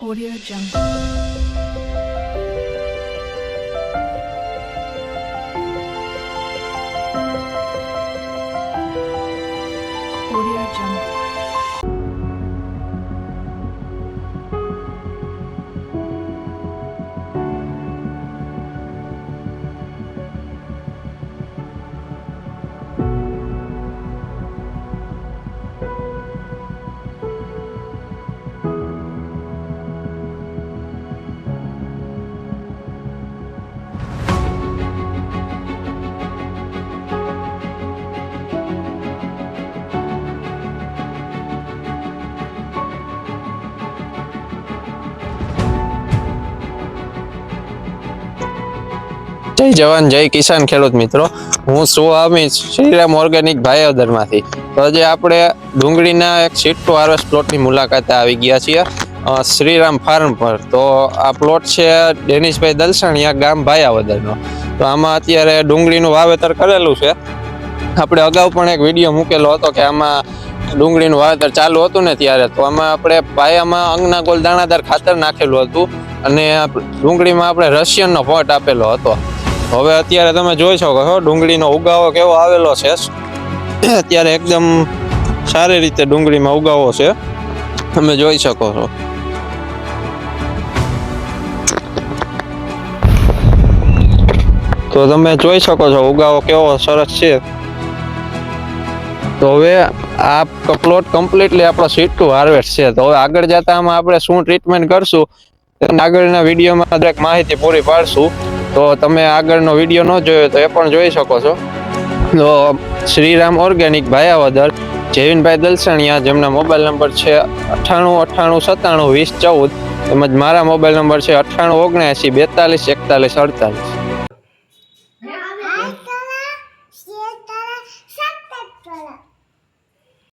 Audio Jungle. જય જવાન, જય કિસાન ખેડૂત મિત્રો. હું સુહામી શ્રીરામ ઓર્ગેનિક ભાઈઓદરમાંથી તો આજે આપણે ડુંગળીના એક સીટ ટુ હાર્વેસ્ટ પ્લોટની મુલાકાતે આવી ગયા છીએ શ્રીરામ ફાર્મ પર. તો આ પ્લોટ છે ડેનિશભાઈ દલસણિયા ગામ ભાયાવદરનો. તો આમાં અત્યારે ડુંગળીનું વાવેતર કરેલું છે. આપણે અગાઉ પણ એક વીડિયો મૂકેલો હતો કે આમાં ડુંગળીનું વાવેતર ચાલુ હતું ને ત્યારે, તો આમાં આપણે પાયામાં અંગના ગોલ દાણાદાર ખાતર નાખેલું હતું અને ડુંગળીમાં આપણે રશિયનનો પોટ આપેલો હતો. હવે અત્યારે તમે જોઈ શકો છો, ડુંગળીનો ઉગાવો કેવો આવેલો છે. અત્યારે એકદમ સારી રીતે ડુંગળીમાં ઉગાવો છે. તમે જોઈ શકો છો. તો તમે જોઈ શકો છો ઉગાવો કેવો સરસ છે. તો હવે આ પ્લોટ કમ્પ્લીટલી આપણો સીટ ટુ હાર્વેસ્ટ છે. તો હવે આગળ જતા આપણે શું ટ્રીટમેન્ટ કરશું આગળના વિડીયોમાં દરેક માહિતી પૂરી પાડશું. તો તમે આગળનો વીડિયો ન જોયો તો એ પણ જોઈ શકો છો. તો શ્રીરામ ઓર્ગેનિક ભાયાવદર, જયવીનભાઈ દલસણિયા જેમના મોબાઈલ નંબર છે અઠ્ઠાણું અઠ્ઠાણું, સત્તાણું, વીસ, ચૌદ, તેમજ મારા મોબાઈલ નંબર છે અઠ્ઠાણું ઓગણએંસી બેતાલીસ, એકતાલીસ, અડતાલીસ.